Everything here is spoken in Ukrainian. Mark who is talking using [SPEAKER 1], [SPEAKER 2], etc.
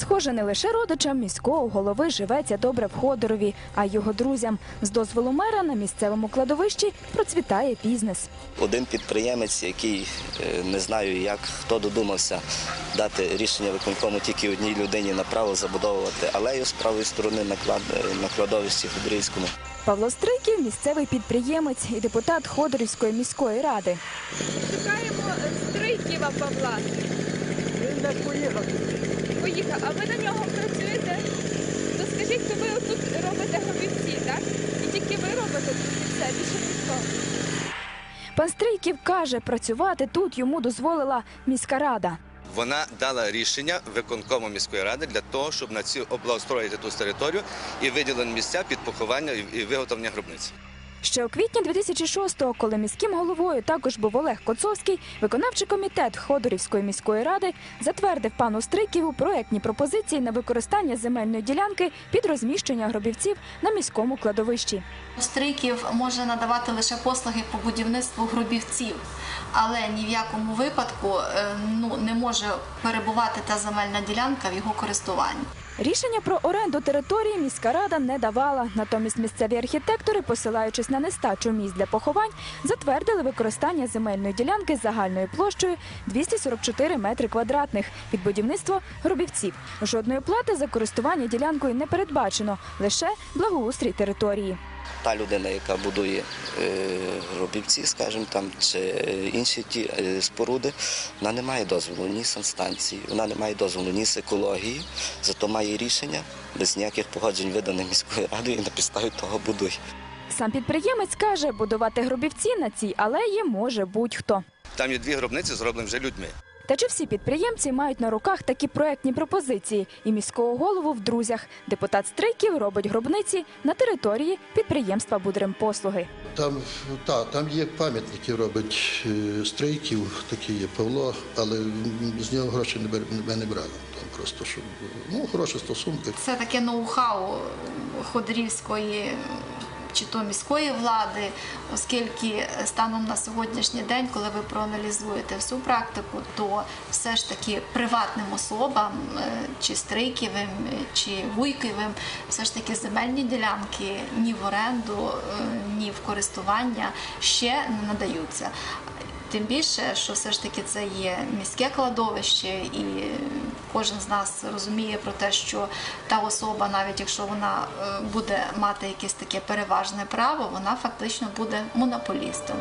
[SPEAKER 1] Схоже, не лише родичам міського голови живеться добре в Ходорові, а й його друзям. З дозволу мера на місцевому кладовищі процвітає бізнес.
[SPEAKER 2] Один підприємець, який е, не знаю, як хто додумався дати рішення виконкому тільки одній людині на право забудовувати алею з правої сторони на клад- на кладовищі Федрійському.
[SPEAKER 1] Павло Стриків місцевий підприємець і депутат Ходорівської міської ради.
[SPEAKER 3] Шукаємо Стрийківа Павла.
[SPEAKER 4] Він десь поїхав.
[SPEAKER 3] Поїхав, а ви на нього працюєте? То скажіть, то ви тут робите гробівці, так? І тільки ви робите тут і все, більше ніхто.
[SPEAKER 1] Пан Стрийків каже, працювати тут йому дозволила міська рада.
[SPEAKER 5] Вона дала рішення виконкому міської ради для того, щоб на ці облагоустроїти ту територію і виділені місця під поховання і- і виготовлення гробниць.
[SPEAKER 1] Ще у квітні 2006-го, коли міським головою також був Олег Коцовський, виконавчий комітет Ходорівської міської ради затвердив пану Стриківу проектні пропозиції на використання земельної ділянки під розміщення гробівців на міському кладовищі.
[SPEAKER 6] Стрийків може надавати лише послуги по будівництву гробівців, але ні в якому випадку е, ну, не може перебувати та земельна ділянка в його користуванні.
[SPEAKER 1] Рішення про оренду території міська рада не давала. Натомість місцеві архітектори, посилаючись на нестачу місць для поховань, затвердили використання земельної ділянки з загальною площею 244 метри квадратних під будівництво гробівців. Жодної плати за користування ділянкою не передбачено, лише благоустрій території.
[SPEAKER 2] Та людина, яка будує е, гробівці, скажімо там, чи е, інші ті е, споруди, вона не має дозволу ні санстанції, вона не має дозволу ні з екології, зато має рішення без ніяких погоджень виданих міською радою і на підставі того будує.
[SPEAKER 1] Сам підприємець каже, будувати гробівці на цій алеї може будь-хто.
[SPEAKER 5] Там є дві гробниці, зроблені вже людьми.
[SPEAKER 1] Та чи всі підприємці мають на руках такі проектні пропозиції і міського голову в друзях? Депутат Стрийків робить гробниці на території підприємства Будремпослуги.
[SPEAKER 7] Там, та, там є пам'ятники, робить е, стрийків, такі є Павло, але з нього гроші не, бер- ми не брали. Там просто щоб ну, хороші стосунки.
[SPEAKER 6] Це таке ноу-хау Ходорівської чи то міської влади, оскільки станом на сьогоднішній день, коли ви проаналізуєте всю практику, то все ж таки приватним особам, е, чи Стрийківим, е, чи Вуйківим, все ж таки земельні ділянки ні в оренду, е, ні в користування ще не надаються. Тим більше, що все ж таки це є міське кладовище, і кожен з нас розуміє про те, що та особа, навіть якщо вона е, буде мати якесь таке переважне право, вона фактично буде монополістом.